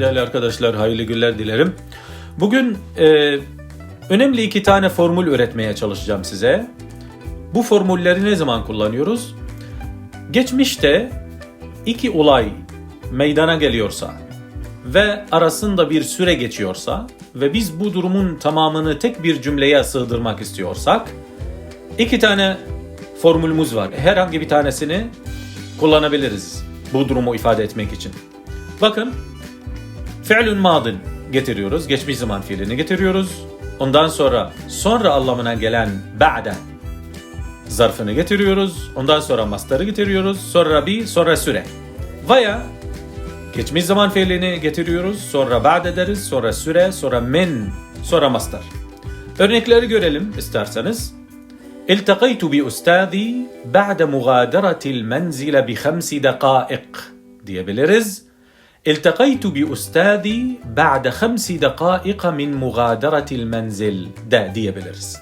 Değerli arkadaşlar hayırlı günler dilerim. Bugün e, önemli iki tane formül üretmeye çalışacağım size. Bu formülleri ne zaman kullanıyoruz? Geçmişte iki olay meydana geliyorsa ve arasında bir süre geçiyorsa ve biz bu durumun tamamını tek bir cümleye sığdırmak istiyorsak iki tane formülümüz var. Herhangi bir tanesini kullanabiliriz bu durumu ifade etmek için. Bakın fiilün madin getiriyoruz. Geçmiş zaman fiilini getiriyoruz. Ondan sonra sonra anlamına gelen ba'de zarfını getiriyoruz. Ondan sonra mastarı getiriyoruz. Sonra bir, sonra süre. Veya geçmiş zaman fiilini getiriyoruz. Sonra ba'de deriz. Sonra süre, sonra men, sonra mastar. Örnekleri görelim isterseniz. التقيت بأستاذي بعد مغادرة المنزل بخمس دقائق diyebiliriz. التقيت بأستاذي بعد خمس دقائق من مغادرة المنزل de diyebiliriz.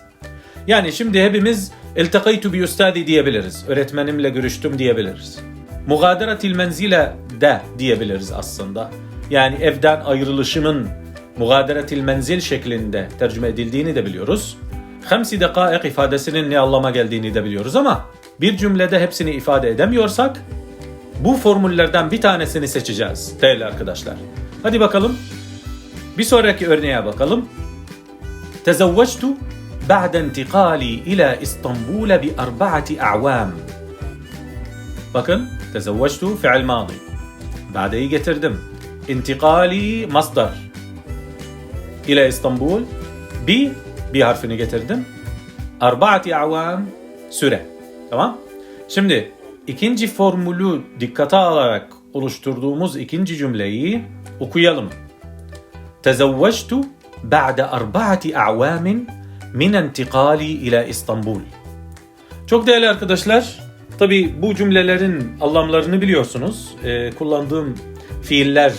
Yani şimdi hepimiz التقيت بأستاذي diyebiliriz. Öğretmenimle görüştüm diyebiliriz. مغادرة المنزل de diyebiliriz aslında. Yani evden ayrılışımın مغادرة المنزل şeklinde tercüme edildiğini de biliyoruz. Hamsi dekaik ifadesinin ne anlama geldiğini de biliyoruz ama bir cümlede hepsini ifade edemiyorsak bu formüllerden bir tanesini seçeceğiz değerli arkadaşlar. Hadi bakalım. Bir sonraki örneğe bakalım. Tezavvectu ba'de intikali ila İstanbul'a bi arba'ati a'vam. Bakın tezavvectu fiil madi. Ba'deyi getirdim. İntikali masdar. İla İstanbul bi bi harfini getirdim. Arba'ati a'vam süre. Tamam? Şimdi ikinci formülü dikkate alarak oluşturduğumuz ikinci cümleyi okuyalım. Tezevvectu ba'de arba'ati a'vamin min intikali ila İstanbul. Çok değerli arkadaşlar, tabi bu cümlelerin anlamlarını biliyorsunuz. E, kullandığım fiiller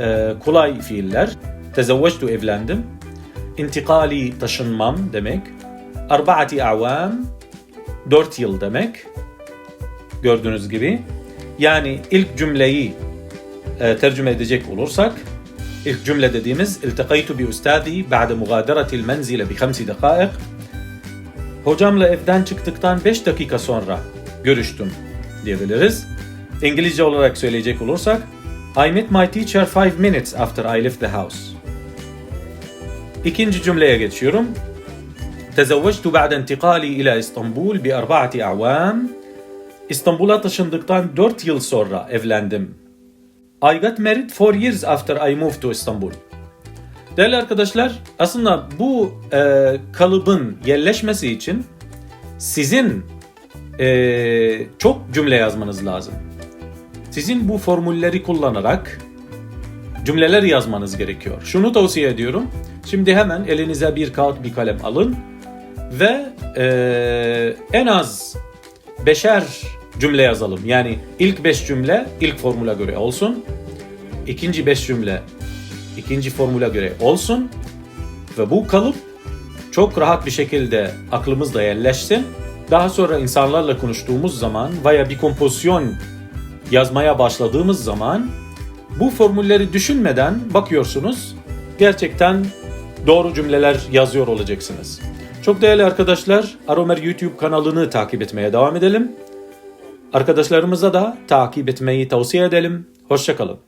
e, kolay fiiller. Tezevvectu evlendim. İntikali taşınmam demek. Arba'ati a'vam 4 yıl demek Gördüğünüz gibi. Yani ilk cümleyi e, tercüme edecek olursak ilk cümle dediğimiz iltakaytu bi ustadi ba'de mugadaratil menzile bi 5 dakikaik Hocamla evden çıktıktan 5 dakika sonra görüştüm diyebiliriz. İngilizce olarak söyleyecek olursak I met my teacher 5 minutes after I left the house. İkinci cümleye geçiyorum. تزوجت بعد انتقالي إلى إسطنبول بأربعة أعوام. İstanbul'a taşındıktan 4 yıl sonra evlendim. I got married 4 years after I moved to Istanbul. Değerli arkadaşlar, aslında bu e, kalıbın yerleşmesi için sizin e, çok cümle yazmanız lazım. Sizin bu formülleri kullanarak cümleler yazmanız gerekiyor. Şunu tavsiye ediyorum. Şimdi hemen elinize bir kağıt bir kalem alın ve e, en az beşer cümle yazalım. Yani ilk beş cümle ilk formüle göre olsun. İkinci beş cümle ikinci formüle göre olsun. Ve bu kalıp çok rahat bir şekilde aklımızda yerleşsin. Daha sonra insanlarla konuştuğumuz zaman veya bir kompozisyon yazmaya başladığımız zaman bu formülleri düşünmeden bakıyorsunuz gerçekten doğru cümleler yazıyor olacaksınız. Çok değerli arkadaşlar, Aromer YouTube kanalını takip etmeye devam edelim. Arkadaşlarımıza da takip etmeyi tavsiye edelim. Hoşçakalın.